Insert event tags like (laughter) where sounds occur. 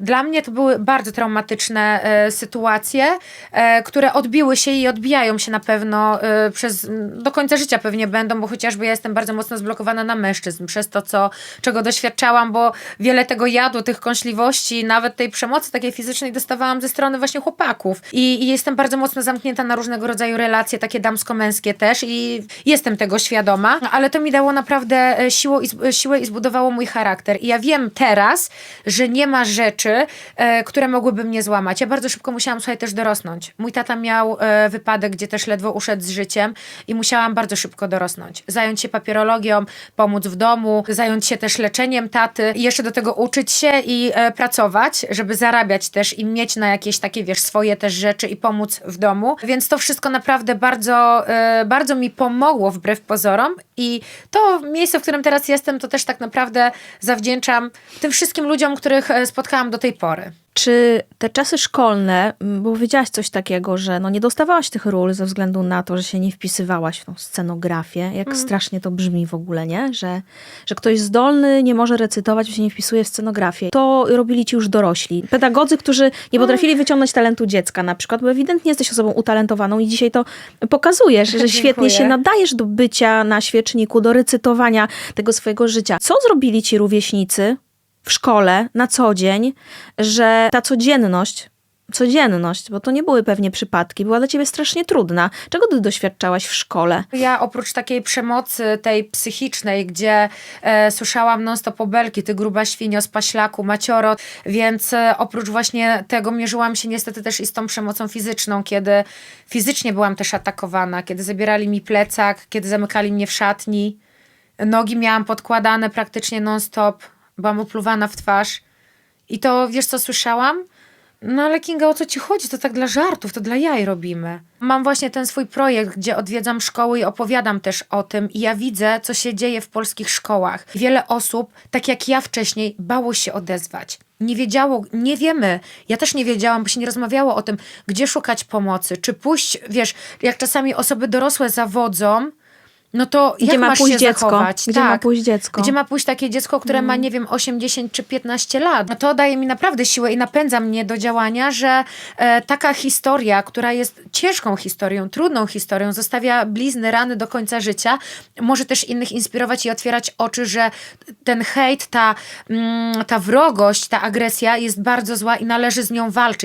Dla mnie to były bardzo traumatyczne e, sytuacje, e, które odbiły się i odbijają się na pewno e, przez m, do końca życia pewnie będą, bo chociażby ja jestem bardzo mocno zblokowana na mężczyzn przez to, co, czego doświadczałam, bo wiele tego jadu, tych kąśliwości, nawet tej przemocy takiej fizycznej dostawałam ze strony właśnie chłopaków. I, i jestem bardzo mocno zamknięta na różnego rodzaju relacje, takie damsko-męskie też i jestem tego świadoma, ale to mi dało naprawdę e, siłę i, siłę i zbudowało mój charakter. I ja wiem teraz, że nie ma rzeczy, e, które mogłyby mnie złamać. Ja bardzo szybko musiałam, słuchaj, też dorosnąć. Mój tata miał e, wypadek, gdzie też ledwo uszedł z życiem i musiałam bardzo szybko dorosnąć. Zająć się papierologią, pomóc w domu, zająć się też leczeniem taty i jeszcze do tego uczyć się i e, pracować, żeby zarabiać też i mieć na jakieś takie, wiesz, swoje też rzeczy i pomóc w domu. Więc to wszystko naprawdę bardzo, bardzo mi pomogło wbrew pozorom i to miejsce, w którym teraz jestem, to też tak naprawdę zawdzięczam tym wszystkim ludziom, których spotkałam do tej pory. Czy te czasy szkolne, bo powiedziałaś coś takiego, że no nie dostawałaś tych ról ze względu na to, że się nie wpisywałaś w tą scenografię. Jak strasznie to brzmi w ogóle, nie? Że, że ktoś zdolny nie może recytować, bo się nie wpisuje w scenografię. To robili ci już dorośli. Pedagodzy, którzy nie potrafili wyciągnąć talentu dziecka na przykład, bo ewidentnie jesteś osobą utalentowaną i dzisiaj to pokazujesz, że (laughs) świetnie się nadajesz do bycia na świeczniku, do recytowania tego swojego życia. Co zrobili ci rówieśnicy w szkole na co dzień, że ta codzienność, codzienność, bo to nie były pewnie przypadki, była dla ciebie strasznie trudna. Czego ty doświadczałaś w szkole? Ja oprócz takiej przemocy tej psychicznej, gdzie e, słyszałam non-stop obelgi, ty gruba świnio z paślaku, macioro, więc e, oprócz właśnie tego mierzyłam się niestety też i z tą przemocą fizyczną, kiedy fizycznie byłam też atakowana, kiedy zabierali mi plecak, kiedy zamykali mnie w szatni, nogi miałam podkładane praktycznie non-stop, byłam opluwana w twarz i to, wiesz co słyszałam? No ale Kinga, o co ci chodzi? To tak dla żartów, to dla jaj robimy. Mam właśnie ten swój projekt, gdzie odwiedzam szkoły i opowiadam też o tym i ja widzę, co się dzieje w polskich szkołach. Wiele osób, tak jak ja wcześniej, bało się odezwać. Nie wiedziało, nie wiemy. Ja też nie wiedziałam, bo się nie rozmawiało o tym, gdzie szukać pomocy, czy pójść, wiesz, jak czasami osoby dorosłe zawodzą, no to Gdzie jak ma masz pójść się dziecko? zachować? Gdzie ma pójść dziecko? Gdzie ma pójść takie dziecko, które ma, nie wiem, 8, 10 czy 15 lat? No to daje mi naprawdę siłę i napędza mnie do działania, że e, taka historia, która jest ciężką historią, trudną historią, zostawia blizny, rany do końca życia, może też innych inspirować i otwierać oczy, że ten hejt, ta, mm, ta wrogość, ta agresja jest bardzo zła i należy z nią walczyć.